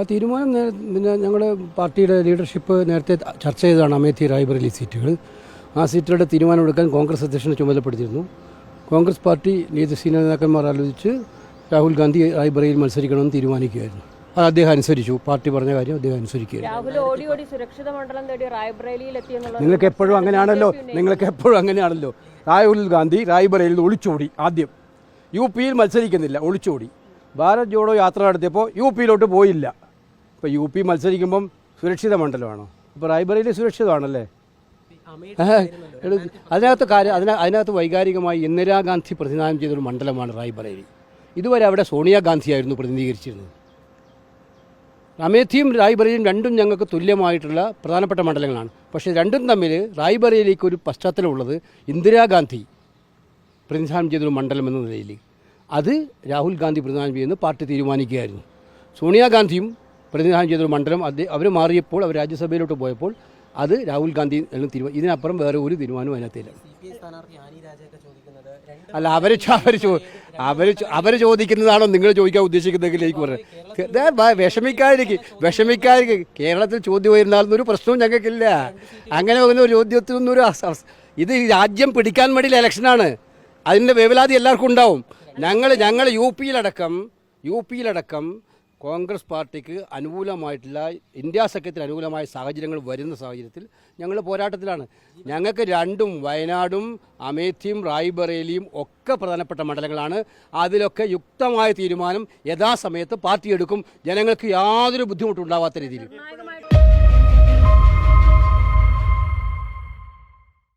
ആ തീരുമാനം നേ- പിന്നെ ഞങ്ങൾ പാർട്ടിയുടെ ലീഡർഷിപ്പ് നേരത്തെ ചർച്ച ചെയ്തതാണ് അമേത്തി റായ്ബറേലി സീറ്റുകൾ ആ സീറ്റുകളുടെ തീരുമാനമെടുക്കാൻ കോൺഗ്രസ് അധ്യക്ഷനെ ചുമതലപ്പെടുത്തിയിരുന്നു. കോൺഗ്രസ് പാർട്ടി നീതി സീനിയർ നേതാക്കന്മാർ ആലോചിച്ച് രാഹുൽ ഗാന്ധി റായ്ബറയിൽ മത്സരിക്കണമെന്ന് തീരുമാനിക്കുകയായിരുന്നു. അത് അദ്ദേഹം അനുസരിച്ചു. പാർട്ടി പറഞ്ഞ കാര്യം അദ്ദേഹം അനുസരിക്കുകയായിരുന്നു. രാഹുൽ ഓടി ഓടി സുരക്ഷിത മണ്ഡലം തേടി റായ്ബറേലിയിൽ എത്തിയെന്നുള്ളത് നിങ്ങൾക്ക് എപ്പോഴും അങ്ങനെയാണല്ലോ. നിങ്ങൾക്ക് എപ്പോഴും അങ്ങനെയാണല്ലോ. രാഹുൽ ഗാന്ധി റായ്ബറയിൽ നിന്ന് ഒളിച്ചോടി ആദ്യം. യു പിയിൽ മത്സരിക്കുന്നില്ല ഒളിച്ചോടി. ഭാരത് ജോഡോ യാത്ര നടത്തിയപ്പോൾ യു പിയിലോട്ട് പോയില്ല. ഇപ്പോൾ യു പി മത്സരിക്കുമ്പം സുരക്ഷിത മണ്ഡലമാണോ? ഇപ്പോൾ റായ്ബറയിൽ സുരക്ഷിതമാണല്ലേ? അതിനകത്ത് കാര്യം അതിന അതിനകത്ത് വൈകാരികമായി ഇന്ദിരാഗാന്ധി പ്രതിനിധാനം ചെയ്തൊരു മണ്ഡലമാണ് റായ്ബറേലി. ഇതുവരെ അവിടെ സോണിയാഗാന്ധിയായിരുന്നു പ്രതിനിധീകരിച്ചിരുന്നത്. അമേത്തിയും റായ്ബറേലിയും രണ്ടും ഞങ്ങൾക്ക് തുല്യമായിട്ടുള്ള പ്രധാനപ്പെട്ട മണ്ഡലങ്ങളാണ്. പക്ഷേ രണ്ടും തമ്മിൽ റായ്ബറേലിക്ക് ഒരു പശ്ചാത്തലമുള്ളത് ഇന്ദിരാഗാന്ധി പ്രതിനിധാനം ചെയ്തൊരു മണ്ഡലം എന്ന നിലയിൽ അത് രാഹുൽ ഗാന്ധി പ്രതിനിധാനം ചെയ്യുന്ന പാർട്ടി തീരുമാനിക്കുകയായിരുന്നു. സോണിയാഗാന്ധിയും പ്രതിനിധാനം ചെയ്തൊരു മണ്ഡലം അത് അവർ മാറിയപ്പോൾ അവർ രാജ്യസഭയിലോട്ട് പോയപ്പോൾ അത് രാഹുൽ ഗാന്ധി തീരുമാനം ഇതിനപ്പുറം വേറെ ഒരു തീരുമാനവും അതിനകത്തില്ല. അല്ല അവർ അവർ അവർ അവർ ചോദിക്കുന്നതാണോ നിങ്ങൾ ചോദിക്കാൻ ഉദ്ദേശിക്കുന്നതെങ്കിൽ എനിക്ക് പറയാം. വിഷമിക്കാതിരിക്കും വിഷമിക്കാതിരിക്കും. കേരളത്തിൽ ചോദ്യം വരുന്നാൽ ഒരു പ്രശ്നവും ഞങ്ങൾക്കില്ല. അങ്ങനെ ഒരു ചോദ്യത്തിനൊന്നും ഒരു ഇത് രാജ്യം പിടിക്കാൻ വേണ്ടിയുള്ള ഇലക്ഷനാണ് അതിന്റെ വേവലാതി എല്ലാവർക്കും ഉണ്ടാവും. ഞങ്ങൾ ഞങ്ങൾ യു പിയിലടക്കം യു പിയിലടക്കം കോൺഗ്രസ് പാർട്ടിക്ക് അനുകൂലമായിട്ടുള്ള ഇന്ത്യ സഖ്യത്തിന് അനുകൂലമായ സാഹചര്യങ്ങൾ വരുന്ന സാഹചര്യത്തിൽ ഞങ്ങൾ പോരാട്ടത്തിലാണ്. ഞങ്ങൾക്ക് രണ്ടും വയനാടും അമേത്തിയും റായ്ബറേലിയും ഒക്കെ പ്രധാനപ്പെട്ട മണ്ഡലങ്ങളാണ്. അതിലൊക്കെ യുക്തമായ തീരുമാനം യഥാസമയത്ത് പാർട്ടി എടുക്കും ജനങ്ങൾക്ക് യാതൊരു ബുദ്ധിമുട്ടുണ്ടാവാത്ത രീതിയിൽ.